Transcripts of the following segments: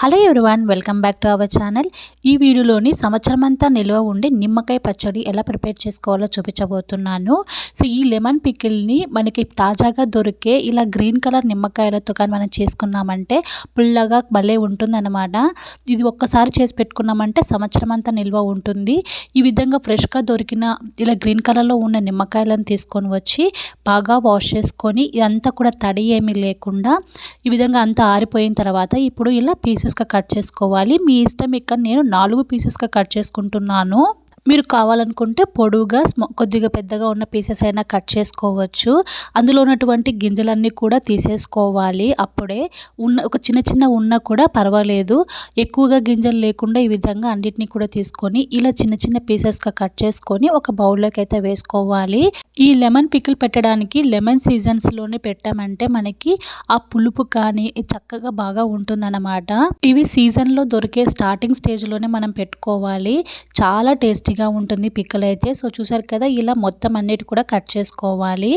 Hello everyone welcome back to our channel. ఈ వీడియోలోని సంవత్సరం అంతా నిల్వ ఉండే నిమ్మకాయ పచ్చడి ఎలా ప్రిపేర్ చేసుకోవాలో చూపించబోతున్నాను. సో ఈ లెమన్ పికిల్ని మనకి తాజాగా దొరికే ఇలా గ్రీన్ కలర్ నిమ్మకాయలతో కానీ మనం చేసుకున్నామంటే పుల్లగా భలే ఉంటుందన్నమాట. ఇది ఒక్కసారి చేసి పెట్టుకున్నామంటే సంవత్సరం అంతా నిల్వ ఉంటుంది. ఈ విధంగా ఫ్రెష్గా దొరికిన ఇలా గ్రీన్ కలర్లో ఉన్న నిమ్మకాయలను తీసుకొని వచ్చి బాగా వాష్ చేసుకొని ఇదంతా కూడా తడి ఏమీ లేకుండా ఈ విధంగా అంతా ఆరిపోయిన తర్వాత ఇప్పుడు ఇలా పీసెస్ పీసెస్గా కట్ చేసుకోవాలి. మీ ఇష్టం ఇక్కడ నేను నాలుగు పీసెస్గా కట్ చేసుకుంటున్నాను. మీరు కావాలనుకుంటే పొడవుగా కొద్దిగా పెద్దగా ఉన్న పీసెస్ అయినా కట్ చేసుకోవచ్చు. అందులో ఉన్నటువంటి గింజలన్నీ కూడా తీసేసుకోవాలి. అప్పుడే ఉన్న ఒక చిన్న చిన్న ఉన్నా కూడా పర్వాలేదు. ఎక్కువగా గింజలు లేకుండా ఈ విధంగా అన్నిటినీ కూడా తీసుకొని ఇలా చిన్న చిన్న పీసెస్గా కట్ చేసుకొని ఒక బౌల్లోకి అయితే వేసుకోవాలి. ఈ లెమన్ పికిల్ పెట్టడానికి లెమన్ సీజన్స్లోనే పెట్టామంటే మనకి ఆ పులుపు కానీ చక్కగా బాగా ఉంటుందన్నమాట. ఇవి సీజన్లో దొరికే స్టార్టింగ్ స్టేజ్లోనే మనం పెట్టుకోవాలి. చాలా టేస్టీ టేస్టీగా ఉంటుంది పిక్కలు అయితే సో చూసారు కదా ఇలా మొత్తం అన్నిటి కూడా కట్ చేసుకోవాలి.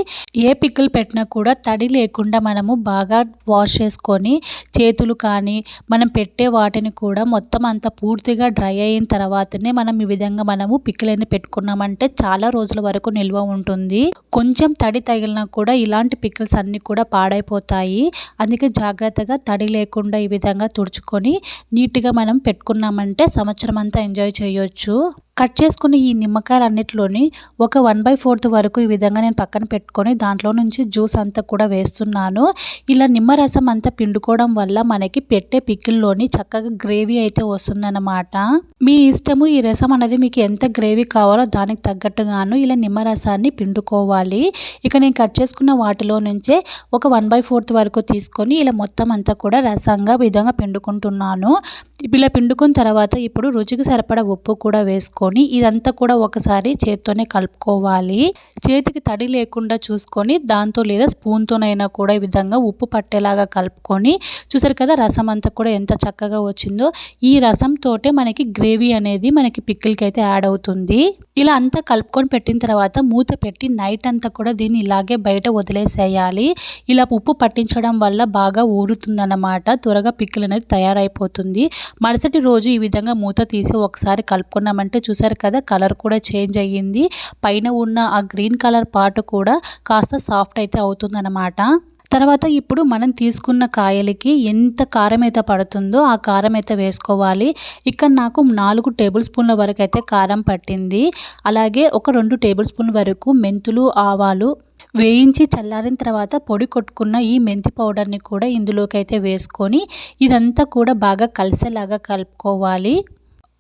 ఏ పిక్కలు పెట్టినా కూడా తడి లేకుండా మనము బాగా వాష్ చేసుకొని చేతులు కానీ మనం పెట్టే వాటిని కూడా మొత్తం అంతా పూర్తిగా డ్రై అయిన తర్వాతనే మనం ఈ విధంగా మనము పిక్కలన్నీ పెట్టుకున్నామంటే చాలా రోజుల వరకు నిల్వ ఉంటుంది. కొంచెం తడి తగిలినా కూడా ఇలాంటి పిక్కల్స్ అన్నీ కూడా పాడైపోతాయి. అందుకే జాగ్రత్తగా తడి లేకుండా ఈ విధంగా తుడుచుకొని నీట్గా మనం పెట్టుకున్నామంటే సంవత్సరం అంతా ఎంజాయ్ చేయొచ్చు. కట్ చేసుకున్న ఈ నిమ్మకాయలన్నిటిలోని ఒక వన్ బై ఫోర్త్ వరకు ఈ విధంగా నేను పక్కన పెట్టుకొని దాంట్లో నుంచి జ్యూస్ అంతా కూడా వేస్తున్నాను. ఇలా నిమ్మరసం అంతా పిండుకోవడం వల్ల మనకి పెట్టే పిక్కిల్లోని చక్కగా గ్రేవీ అయితే వస్తుందన్నమాట. మీ ఇష్టము ఈ రసం అనేది మీకు ఎంత గ్రేవీ కావాలో దానికి తగ్గట్టుగాను ఇలా నిమ్మరసాన్ని పిండుకోవాలి. ఇక నేను కట్ చేసుకున్న వాటిలో నుంచే ఒక వన్ బై ఫోర్త్ వరకు తీసుకొని ఇలా మొత్తం అంతా కూడా రసంగా విధంగా పిండుకుంటున్నాను. ఇలా పిండుకున్న తర్వాత ఇప్పుడు రుచికి సరిపడా ఉప్పు కూడా వేసుకో వేసుకొని ఇదంతా కూడా ఒకసారి చేత్తోనే కలుపుకోవాలి. చేతికి తడి లేకుండా చూసుకొని దాంతో లేదా స్పూన్తోనైనా కూడా ఈ విధంగా ఉప్పు పట్టేలాగా కలుపుకొని చూసారు కదా రసం అంతా కూడా ఎంత చక్కగా వచ్చిందో. ఈ రసంతోటే మనకి గ్రేవీ అనేది మనకి పిక్కిల్కి అయితే యాడ్ అవుతుంది. ఇలా అంతా కలుపుకొని పెట్టిన తర్వాత మూత పెట్టి నైట్ అంతా కూడా దీన్ని ఇలాగే బయట వదిలేసేయాలి. ఇలా ఉప్పు పట్టించడం వల్ల బాగా ఊరుతుందన్నమాట. త్వరగా పిక్కిల్ అనేది తయారైపోతుంది. మరుసటి రోజు ఈ విధంగా మూత తీసి ఒకసారి కలుపుకున్నామంటే చూసారు కదా కలర్ కూడా చేంజ్ అయ్యింది. పైన ఉన్న ఆ గ్రీన్ కలర్ పార్ట్ కూడా కాస్త సాఫ్ట్ అయితే అవుతుందన్నమాట. తర్వాత ఇప్పుడు మనం తీసుకున్న కాయలకి ఎంత కారం అయితే పడుతుందో ఆ కారం అయితే వేసుకోవాలి. ఇక్కడ నాకు నాలుగు టేబుల్ స్పూన్ల వరకు అయితే కారం పట్టింది. అలాగే ఒక రెండు టేబుల్ స్పూన్ వరకు మెంతులు ఆవాలు వేయించి చల్లారిన తర్వాత పొడి కొట్టుకున్న ఈ మెంతి పౌడర్ని కూడా ఇందులోకి అయితే వేసుకొని ఇదంతా కూడా బాగా కలిసేలాగా కలుపుకోవాలి.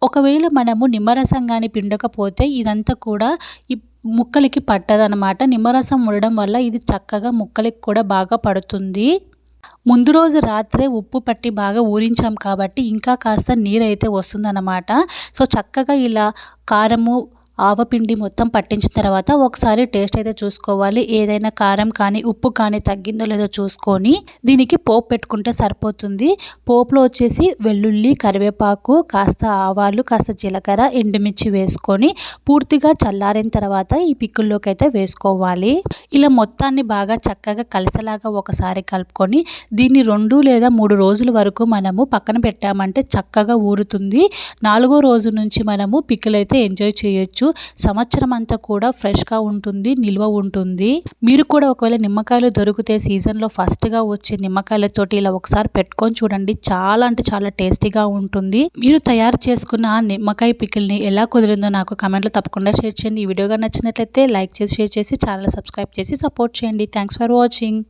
ఒకవేళ మనము నిమ్మరసం కానీ పిండకపోతే ఇదంతా కూడా ముక్కలకి పట్టదనమాట నిమ్మరసం ఉండడం వల్ల ఇది చక్కగా ముక్కలకి కూడా బాగా పడుతుంది. ముందు రోజు రాత్రే ఉప్పు పట్టి బాగా ఊరించాం కాబట్టి ఇంకా కాస్త నీరైతే వస్తుందన్నమాట. సో చక్కగా ఇలా కారము ఆవపిండి మొత్తం పట్టించిన తర్వాత ఒకసారి టేస్ట్ అయితే చూసుకోవాలి. ఏదైనా కారం కానీ ఉప్పు కానీ తగ్గిందో లేదో చూసుకొని దీనికి పోపు పెట్టుకుంటే సరిపోతుంది. పోపులో వచ్చేసి వెల్లుల్లి కరివేపాకు కాస్త ఆవాలు కాస్త జీలకర్ర ఎండుమిర్చి వేసుకొని పూర్తిగా చల్లారిన తర్వాత ఈ పిక్కుల్లోకి అయితే వేసుకోవాలి. ఇలా మొత్తాన్ని బాగా చక్కగా కలిసేలాగా ఒకసారి కలుపుకొని దీన్ని రెండు లేదా మూడు రోజుల వరకు మనము పక్కన పెట్టామంటే చక్కగా ఊరుతుంది. నాలుగో రోజు నుంచి మనము పిక్కులైతే అయితే ఎంజాయ్ చేయొచ్చు. చేసుకోవచ్చు సంవత్సరం అంతా కూడా ఫ్రెష్గా ఉంటుంది నిల్వ ఉంటుంది. మీరు కూడా ఒకవేళ నిమ్మకాయలు దొరికితే సీజన్లో ఫస్ట్గా వచ్చే నిమ్మకాయలతోటి ఇలా ఒకసారి పెట్టుకొని చూడండి. చాలా అంటే చాలా టేస్టీగా ఉంటుంది. మీరు తయారు చేసుకున్న ఆ నిమ్మకాయ పికిల్ని ఎలా కుదిరిందో నాకు కమెంట్లో తప్పకుండా షేర్ చేయండి. ఈ వీడియోగా నచ్చినట్లయితే లైక్ చేసి షేర్ చేసి ఛానల్ సబ్స్క్రైబ్ చేసి సపోర్ట్ చేయండి. Thanks for watching.